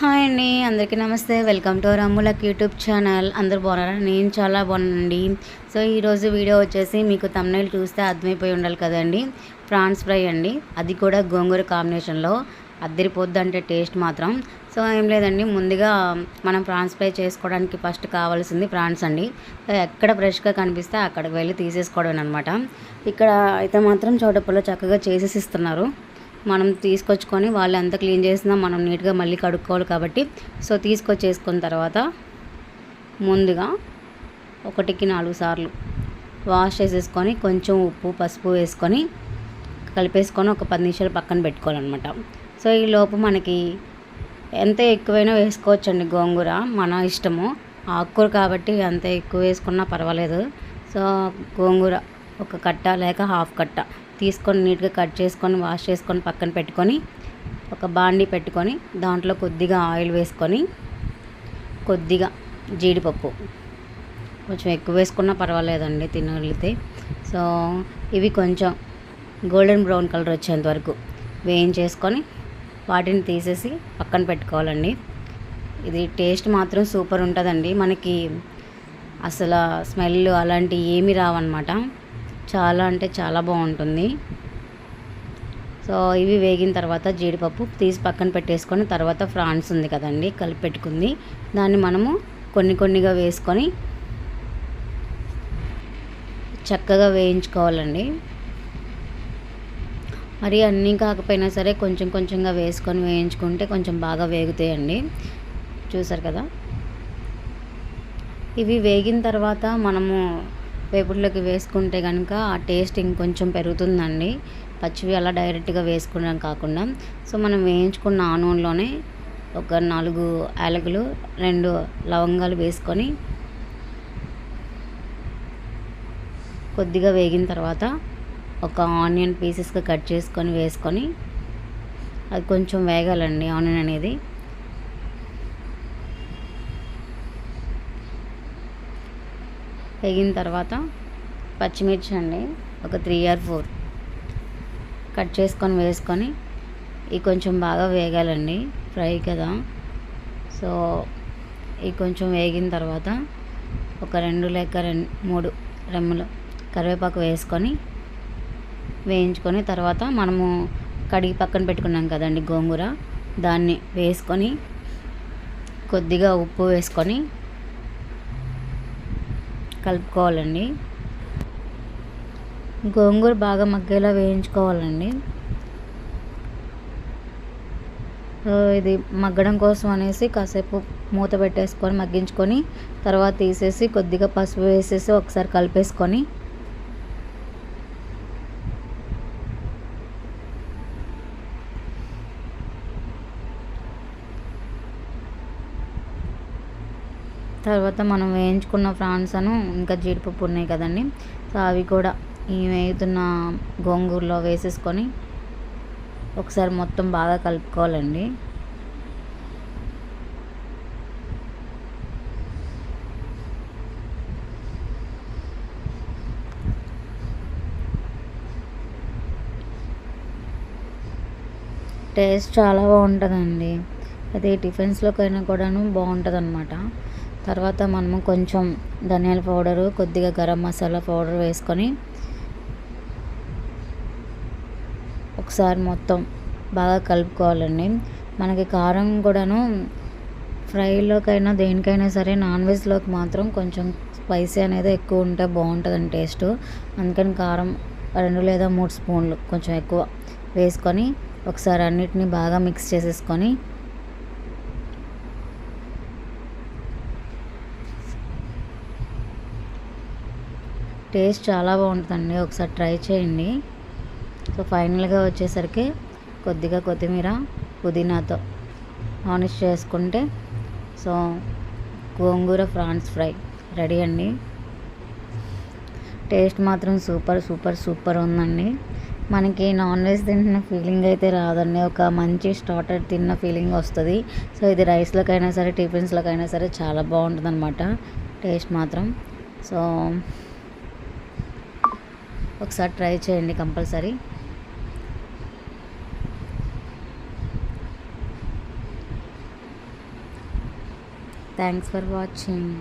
Hi అండి. అందరికీ నమస్తే. వెల్కమ్ టు రమ్ములక్ యూట్యూబ్ ఛానల్. అందరు బాగున్నారా? నేను చాలా బాగున్నానండి. సో ఈరోజు వీడియో వచ్చేసి మీకు తమ్నైల్ చూస్తే అర్థమైపోయి ఉండాలి కదండి. ప్రాన్స్ ఫ్రై అండి. అది కూడా గోంగూర కాంబినేషన్లో. అద్దరిపోద్ది అంటే టేస్ట్ మాత్రం. సో ఏం లేదండి. ముందుగా మనం ప్రాన్స్ ఫ్రై చేసుకోవడానికి ఫస్ట్ కావాల్సింది ప్రాన్స్ అండి. ఎక్కడ ఫ్రెష్గా కనిపిస్తే అక్కడికి వెళ్ళి తీసేసుకోవడం అనమాట ఇక్కడ అయితే మాత్రం చోటపల్లో చక్కగా చేసేసి ఇస్తున్నారు మనం తీసుకొచ్చుకొని వాళ్ళు ఎంత క్లీన్ చేసినా మనం నీట్గా మళ్ళీ కడుక్కోవాలి కాబట్టి. సో తీసుకొచ్చేసుకున్న తర్వాత ముందుగా ఒకటికి నాలుగు సార్లు వాష్ చేసేసుకొని కొంచెం ఉప్పు పసుపు వేసుకొని కలిపేసుకొని ఒక పది నిమిషాలు పక్కన పెట్టుకోవాలన్నమాట. సో ఈ లోపు మనకి ఎంత ఎక్కువైనా వేసుకోవచ్చండి గోంగూర. మన ఇష్టము. ఆకుకూర కాబట్టి ఎంత ఎక్కువ వేసుకున్నా పర్వాలేదు. సో గోంగూర ఒక కట్ట లేక హాఫ్ కట్ట. తీసుకొని నీట్గా కట్ చేసుకొని వాష్ చేసుకొని పక్కన పెట్టుకొని ఒక బాండి పెట్టుకొని దాంట్లో కొద్దిగా ఆయిల్ వేసుకొని కొద్దిగా జీడిపప్పు. కొంచెం ఎక్కువ వేసుకున్నా పర్వాలేదండి తినగలిగితే. సో ఇవి కొంచెం గోల్డెన్ బ్రౌన్ కలర్ వచ్చేంత వరకు వేయించేసుకొని వాటిని తీసేసి పక్కన పెట్టుకోవాలండి. ఇది టేస్ట్ మాత్రం సూపర్ ఉంటుందండి. మనకి అసలు స్మెల్ అలాంటివి ఏమి రావన్నమాట. చాలా అంటే చాలా బాగుంటుంది. సో ఇవి వేగిన తర్వాత జీడిపప్పు తీసి పక్కన పెట్టేసుకొని తర్వాత ఫ్రాన్స్ ఉంది కదండి కలిపి పెట్టుకుంది. దాన్ని మనము కొన్ని కొన్నిగా వేసుకొని చక్కగా వేయించుకోవాలండి. మరి అన్నీ కాకపోయినా సరే కొంచెం కొంచెంగా వేసుకొని వేయించుకుంటే కొంచెం బాగా వేగుతాయండి. చూసారు కదా? ఇవి వేగిన తర్వాత మనము వేపుడులోకి వేసుకుంటే కనుక ఆ టేస్ట్ ఇంకొంచెం పెరుగుతుందండి. పచ్చివి అలా డైరెక్ట్గా వేసుకోవడం కాకుండా. సో మనం వేయించుకున్న ఆనూన్లోనే ఒక నాలుగు యాలకులు రెండు లవంగాలు వేసుకొని కొద్దిగా వేగిన తర్వాత ఒక ఆనియన్ పీసెస్గా కట్ చేసుకొని వేసుకొని అది కొంచెం వేగాలండి ఆనియన్ అనేది. వేగిన తర్వాత పచ్చిమిర్చి అండి ఒక త్రీ ఆర్ ఫోర్ కట్ చేసుకొని వేసుకొని ఇవి కొంచెం బాగా వేగాలండి ఫ్రై కదా. సో ఇవి కొంచెం వేగిన తర్వాత ఒక రెండు లేక రెండు మూడు రెమ్మలు కరివేపాకు వేసుకొని వేయించుకొని తర్వాత మనము కడిగి పక్కన పెట్టుకున్నాం కదండి గోంగూర దాన్ని వేసుకొని కొద్దిగా ఉప్పు వేసుకొని కలుపుకోవాలండి. గోంగూర బాగా మగ్గేలా వేయించుకోవాలండి. ఇది మగ్గడం కోసం అనేసి కాసేపు మూత పెట్టేసుకొని మగ్గించుకొని తర్వాత తీసేసి కొద్దిగా పసుపు వేసేసి ఒకసారి కలిపేసుకొని తర్వాత మనం వేయించుకున్న ఫ్రాన్స్ అను ఇంకా జీడిపప్పు ఉన్నాయి కదండి. సో అవి కూడా ఈ వేగుతున్న గోంగూరలో వేసేసుకొని ఒకసారి మొత్తం బాగా కలుపుకోవాలండి. టేస్ట్ చాలా బాగుంటుందండి. అదే టిఫిన్స్లోకైనా కూడాను బాగుంటుంది అనమాట తర్వాత మనము కొంచెం ధనియాల పౌడరు కొద్దిగా గరం మసాలా పౌడర్ వేసుకొని ఒకసారి మొత్తం బాగా కలుపుకోవాలండి. మనకి కారం కూడాను ఫ్రైలోకైనా దేనికైనా సరే నాన్ వెజ్లోకి మాత్రం కొంచెం స్పైసీ అనేది ఎక్కువ ఉంటే బాగుంటుందండి టేస్ట్. అందుకని కారం రెండు లేదా మూడు స్పూన్లు కొంచెం ఎక్కువ వేసుకొని ఒకసారి అన్నిటిని బాగా మిక్స్ చేసేసుకొని టేస్ట్ చాలా బాగుంటుందండి. ఒకసారి ట్రై చేయండి. సో ఫైనల్గా వచ్చేసరికి కొద్దిగా కొత్తిమీర పుదీనాతో ఆనిష్ చేసుకుంటే so gongura prawns fry ready అండి. టేస్ట్ మాత్రం సూపర్ సూపర్ సూపర్ ఉందండి. మనకి నాన్ వెజ్ తింటున్న ఫీలింగ్ అయితే రాదండి. ఒక మంచి స్టార్టర్ తిన్న ఫీలింగ్ వస్తుంది. సో ఇది రైస్లోకైనా సరే టిఫిన్స్లోకైనా సరే చాలా బాగుంటుంది అనమాట టేస్ట్ మాత్రం. సో ఒకసారి ట్రై చేయండి కంపల్సరీ. Thanks for watching